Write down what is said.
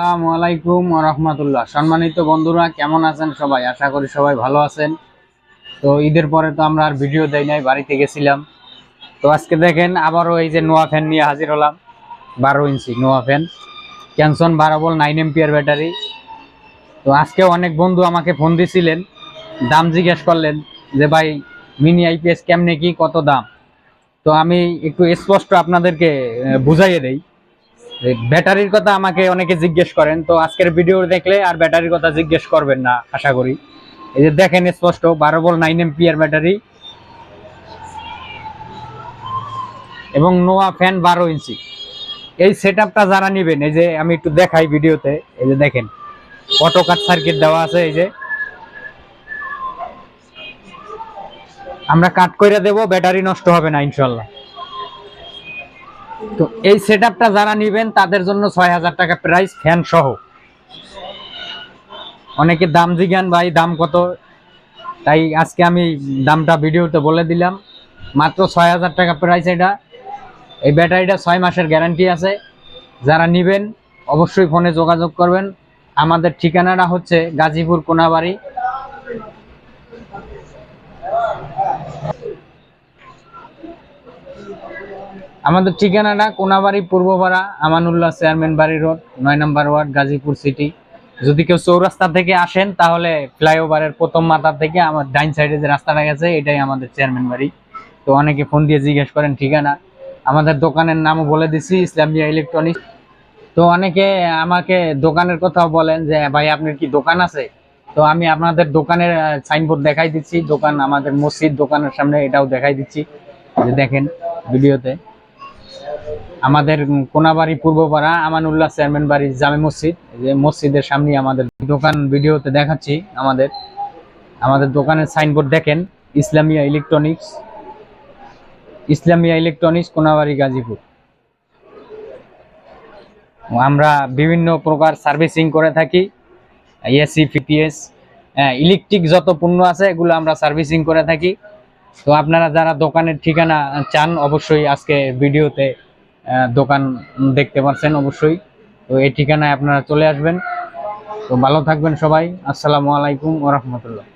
আসসালামু আলাইকুম রহমতুল্লাহ। সম্মানিত বন্ধুরা, কেমন আছেন সবাই? আশা করি সবাই ভালো আছেন। তো ঈদের পরে তো আমরা আর ভিডিও দেই নাই, বাড়িতে গেছিলাম। তো আজকে দেখেন আবারও এই যে নোয়া ফ্যান নিয়ে হাজির হলাম, বারো ইঞ্চি নোয়া ফ্যান। ক্যানসন বারো বল নাইন এমপিয়ার ব্যাটারি। তো আজকে অনেক বন্ধু আমাকে ফোন দিছিলেন, দাম জিজ্ঞেস করলেন যে, ভাই, মিনি আইপিএস কেমনে কি? কত দাম? তো আমি একটু স্পষ্ট আপনাদেরকে বুঝাইয়ে দেই। ব্যাটারির কথা আমাকে অনেকে জিজ্ঞেস করেন, তো আজকের ভিডিও দেখলে আর ব্যাটারির কথা জিজ্ঞেস করবেন না, আশা করি। এই যে দেখেন স্পষ্ট, বারো বল নাইন এম এমপিয়ার ব্যাটারি এবং নোয়া ফ্যান বারো ইঞ্চি। এই সেট আপটা যারা নেবেন, এই যে আমি একটু দেখাই ভিডিওতে, এই যে দেখেন অটো কাট সার্কিট দেওয়া আছে, এই যে। আমরা কাট করে দেব, ব্যাটারি নষ্ট হবে না, ইনশাল্লাহ। তো এই সেট আপটা যারা নেবেন, তাদের জন্য ছয় হাজার টাকা প্রাইস ফ্যান সহ। অনেকে দাম জিজ্ঞান, ভাই, দাম কত? তাই আজকে আমি দামটা ভিডিওতে বলে দিলাম। মাত্র ছয় হাজার টাকা প্রাইস এটা। এই ব্যাটারিটা ছয় মাসের গ্যারান্টি আছে। যারা নেবেন, অবশ্যই ফোনে যোগাযোগ করবেন। আমাদের ঠিকানাটা হচ্ছে গাজীপুর কোনাবাড়ি। আমাদের ঠিকানাটা কোনাবাড়ি পূর্বপাড়া আমানুল্লাহ চেয়ারম্যান বাড়ি রোড, নয় নম্বর ওয়ার্ড, গাজীপুর সিটি। যদি কেউ চৌরাস্তা থেকে আসেন, তাহলে ফ্লাইওভারের প্রথম মাথা থেকে আমার ডাইন সাইডে যে রাস্তাটা গেছে, এটাই আমাদের চেয়ারম্যান বাড়ি। তো অনেকে ফোন দিয়ে জিজ্ঞেস করেন, ঠিকানা? আমাদের দোকানের নামও বলে দিছি, ইসলামিয়া ইলেকট্রনিক্স। তো অনেকে আমাকে দোকানের কথাও বলেন যে, ভাই, আপনার কি দোকান আছে? তো আমি আপনাদের দোকানের সাইনবোর্ড দেখাই দিচ্ছি। দোকান আমাদের মসজিদ, দোকানের সামনে এটাও দেখাই দিচ্ছি। যে দেখেন, ভিডিওতে। আমাদের কোনাবাড়ি পূর্বপাড়া আমানুল্লাহ চেয়ারম্যান বাড়ি জামে মসজিদ। যে মসজিদের সামনে আমাদের দোকান ভিডিওতে দেখাচ্ছি আমাদের। আমাদের দোকানের সাইনবোর্ড দেখেন, ইসলামিয়া ইলেকট্রনিক্স। ইসলামিয়া ইলেকট্রনিক্স, কোনাবাড়ি, গাজীপুর। আমরা বিভিন্ন প্রকার সার্ভিসিং করে থাকি, এসি, ফিপিএস ইলেকট্রিক যত পণ্য আছে এগুলো আমরা সার্ভিসিং করে থাকি। তো আপনারা যারা দোকানের ঠিকানা চান, অবশ্যই আজকে ভিডিওতে দোকান দেখতে পাচ্ছেন অবশ্যই। তো এই ঠিকানায় আপনারা চলে আসবেন। তো ভালো থাকবেন সবাই। আসসালামু আলাইকুম ওরহমতুল্লাহ